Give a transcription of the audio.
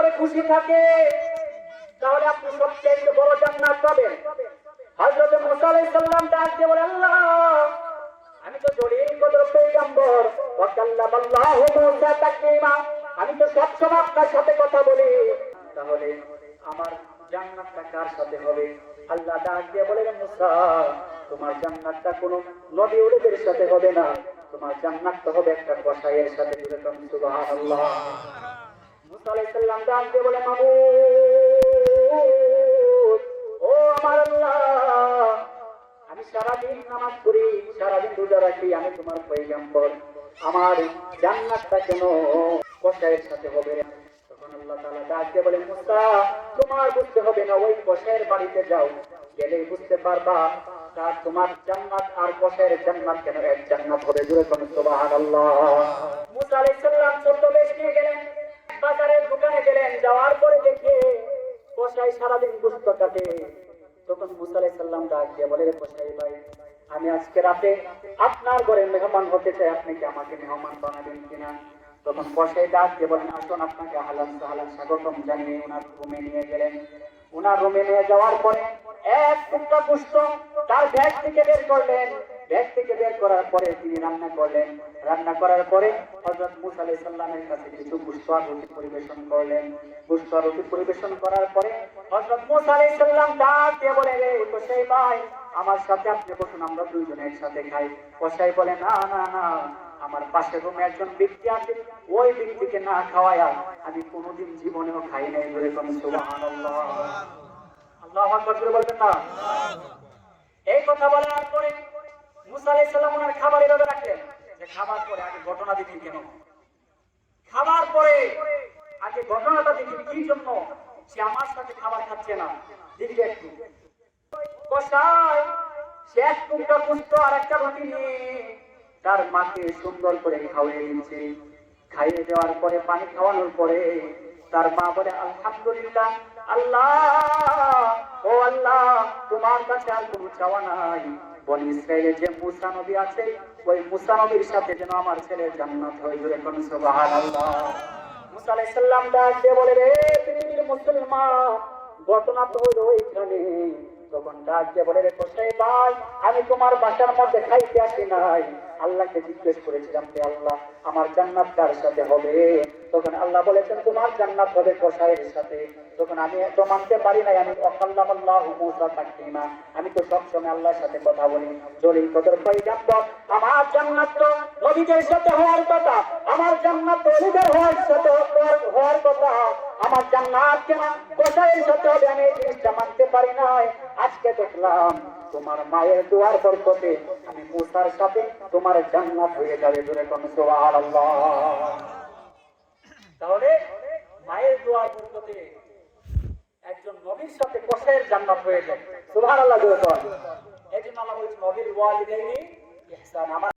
উপরে খুশি থাকে, তাহলে আপনি সবচেয়ে বড় জান্নাত পাবেন। হযরত মুসা আলাইহিস ডাক দিয়ে বলে, আল্লাহ, আমি তো জলিল কদর পেগম্বর ওয়া কাল্লামাল্লাহু মুসা তাকলিমা আমি তো সব সময় আপনার সাথে কথা বলি। তাহলে আমার জান্নাতটা কার সাথে হবে? আল্লাহ ডাক দিয়ে বলে, মুসা, তোমার জান্নাতটা কোনো নবী ওদের সাথে হবে না। তোমার জান্নাতটা হবে একটা কসাইয়ের সাথে সুবহানাল্লাহ। মুসা আলাইহিস সালাম ডাক দিয়ে বলে আল্লাহ, আমি সারাদিন নামাজ পড়ি, সারাদিন রোজা রাখি, আমি তোমার পয়গাম্বর। আমার জান্নাতটা কেন কসাইয়ের সাথে হবে আল্লাহ বলে, মুসা, তোমার বুঝতে হবে না, ওই কসাইয়ের বাড়িতে যাও। গেলেই বুঝতে পারবা তোমার জান্নাত আর কসাইয়ের জান্নাত কেন এক জান্নাত হবে? জুড়ে কোন যাওয়ার পরে দেখে কসাই সারাদিন গুস্ত কাটে। তখন মুসা আলাইহিস সালাম ডাক দিয়ে বলে রে কসাই ভাই, আমি আজকে রাতে আপনার ঘরে মেহমান হতে চাই। আপনি কি আমাকে মেহমান বানাবেন কিনা? তখন কসাই ডাক দিয়ে বলেন, আসুন আপনাকে হালান সাহালান স্বাগতম জানিয়ে ওনার রুমে নিয়ে গেলেন। ওনার রুমে নিয়ে যাওয়ার পরে এক টুকরা পুষ্ট তার ব্যাগ থেকে বের করলেন। ব্যাগ থেকে করার পরে তিনি রান্না করলেন। রান্না করার পরে হযরত মুসা আলাইহিস সালামের কাছে কিছু পুষ্প রুটি পরিবেশন করলেন। পুষ্প রুটি পরিবেশন করার পরে হযরত মুসা আলাইহিস সালাম ডাক দিয়ে বলে রে কসাই ভাই, আমার সাথে আপনি বসুন, আমরা দুইজনে একসাথে খাই। কসাই বলে, না না না, আমার পাশে রুমে একজন ব্যক্তি আছে, ওই ব্যক্তিকে না খাওয়ায়া আমি কোনোদিন জীবনেও খাই নাই বলে তুমি সুবহানাল্লাহ। আল্লাহ আকবার বলবেন না? এই কথা বলার পরে খাবার পরে আগে ঘটনাটা দেখি কি জন্য সে আমার সাথে খাবার খাচ্ছে না? দেখবে একটু। সে এক টুকটা পুষ্ট আর একটা রুটি তার মাকে সুন্দর করে খাওয়াই দিচ্ছে খাইয়ে দেওয়ার পরে, পানি খাওয়ানোর পরে তার মা বলে, আলহামদুলিল্লাহ, আল্লাহ, ও আল্লাহ, তোমার কাছে আর কোনো চাওয়া নাই। বনি ইসরায়েলের যে মুসা নবী আছে, ওই মুসা নবীর সাথে যেন আমার ছেলের জান্নাত হয় জুড়ে কোন সুবহানাল্লাহ। মুসা আলাইহিস সালাম ডাক দিয়ে বলে, রে পৃথিবীর মুসলমান, ঘটনা তো হলো এইখানে তখন ডাক বলে রে কোথায় ভাই, আমি তোমার বাসার মধ্যে খাইতে আসি নাই। আল্লাহকে জিজ্ঞেস করেছিলাম যে আল্লাহ, আমার জান্নাত কার সাথে হবে? তখন আল্লাহ বলেছেন, তোমার জান্নাত হবে কোসাইয়ের সাথে। তখন আমি তো মানতে পারি নাই, আমি অকাল্লাম আল্লাহ মুসা থাকি না। আমি তো সবসময় আল্লাহর সাথে কথা বলি। জলিল কদর পয়গাম্বর আমার জান্নাত তো নবীদের সাথে হওয়ার কথা, আমার জান্নাত হওয়ার সাথে হওয়ার কথা। আমার জান্নাত কোসাইয়ের সাথে হবে জিনিসটা মানতে পারি নাই। আজকে দেখলাম তোমার মায়ের দুয়ার বরকতে আমি মুসার সাথে তোমার জান্নাত হয়ে যাবে। দূরে কোন তাহলে মায়ের দোয়ার বরকতে একজন নবীর সাথে কষায়ের জান্নাত হয়ে যায় সুবহানাল্লাহ বল এই জন্য আল্লাহ নবীর ওয়ালিদাইনি ইহসান